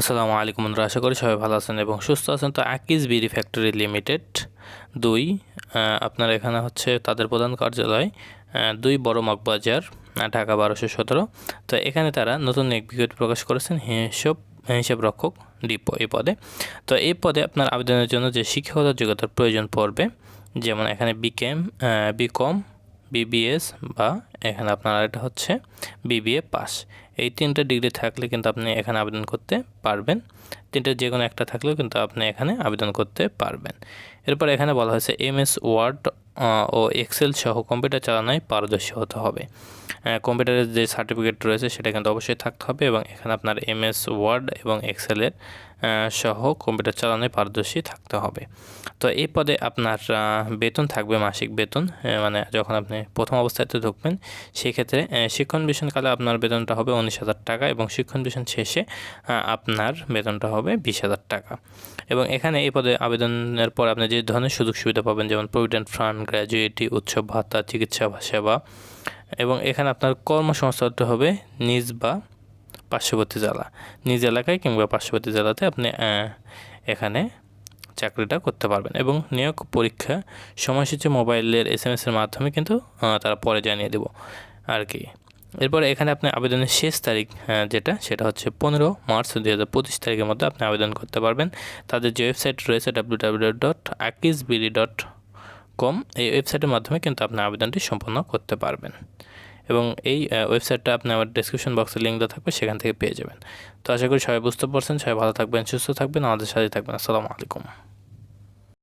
আসসালামু আলাইকুম বন্ধুরা, আশা করি সবাই ভালো আছেন এবং সুস্থ আছেন। তো আকিজ বিডি ফ্যাক্টরি লিমিটেড দুই আপনার এখানে হচ্ছে তাদের প্রধান কার্যালয় দুই বড় মগবাজার ঢাকা বারোশো সতেরো। তো এখানে তারা নতুন এক বিজ্ঞপ্তি প্রকাশ করেছেন, হিসাব হিসাব রক্ষক ডিপো এই পদে। তো এই পদে আপনার আবেদনের জন্য যে শিক্ষাগত যোগ্যতার প্রয়োজন পড়বে, যেমন এখানে বিকেম বিকম বিবিএস বা এখানে আপনার আরেকটা হচ্ছে বিবিএ পাস এই তিনটে ডিগ্রি থাকলে কিন্তু আপনি এখানে আবেদন করতে পারবেন। তিনটে যে কোনো একটা থাকলেও কিন্তু আপনি এখানে আবেদন করতে পারবেন। এরপর এখানে বলা হয়েছে এমএস ওয়ার্ড ও এক্সেল সহ কম্পিউটার চালানোয় পারদর্শী হতে হবে। কম্পিউটারের যে সার্টিফিকেট রয়েছে সেটা কিন্তু অবশ্যই থাকতে হবে এবং এখানে আপনার এমএস ওয়ার্ড এবং এক্সেলের সহ কম্পিউটার চালানোয় পারদর্শী থাকতে হবে। তো এই পদে আপনার বেতন থাকবে, মাসিক বেতন মানে যখন আপনি প্রথম অবস্থাতে ঢুকবেন, সেক্ষেত্রে শিক্ষণ বেতনকালে আপনার বেতনটা হবে উনিশ হাজার টাকা এবং শিক্ষণ বেতন শেষে আপনার বেতনটা হবে বিশ হাজার টাকা। এবং এখানে এই পদে আবেদনের পর আপনি যে ধরনের সুযোগ সুবিধা পাবেন, যেমন প্রভিডেন্ট ফান্ড, গ্র্যাজুয়েটি, উৎসব, ভাতা, চিকিৎসা, সেবা, এবং এখানে আপনার কর্মসংস্থানটা হবে নিজ বা পার্শ্ববর্তী জেলা। নিজ এলাকায় কিংবা পার্শ্ববর্তী জেলাতে আপনি এখানে চাকরিটা করতে পারবেন এবং নিয়োগ পরীক্ষা সময়সূচি মোবাইলের এস এম এসের মাধ্যমে কিন্তু তারা পরে জানিয়ে দেব আর কি। এরপরে এখানে আপনি আবেদনের শেষ তারিখ যেটা, সেটা হচ্ছে পনেরো মার্চ দুই হাজার পঁচিশ তারিখের মধ্যে আপনি আবেদন করতে পারবেন। তাদের যে ওয়েবসাইট রয়েছে ডাব্লিউ ডাব্লিউ ডট আকিসবিডি ডট কম এই ওয়েবসাইটের মাধ্যমে কিন্তু আপনি আবেদনটি সম্পন্ন করতে পারবেন। এবং এই ওয়েবসাইটটা আপনি আমার ডিসক্রিপশন বক্সে লিঙ্ক দেওয়া থাকবে, সেখান থেকে পেয়ে যাবেন। তো আশা করি সবাই বুঝতে পারছেন, সবাই ভালো থাকবেন, সুস্থ থাকবেন, আমাদের সাথে থাকবেন। আসসালামু আলাইকুম।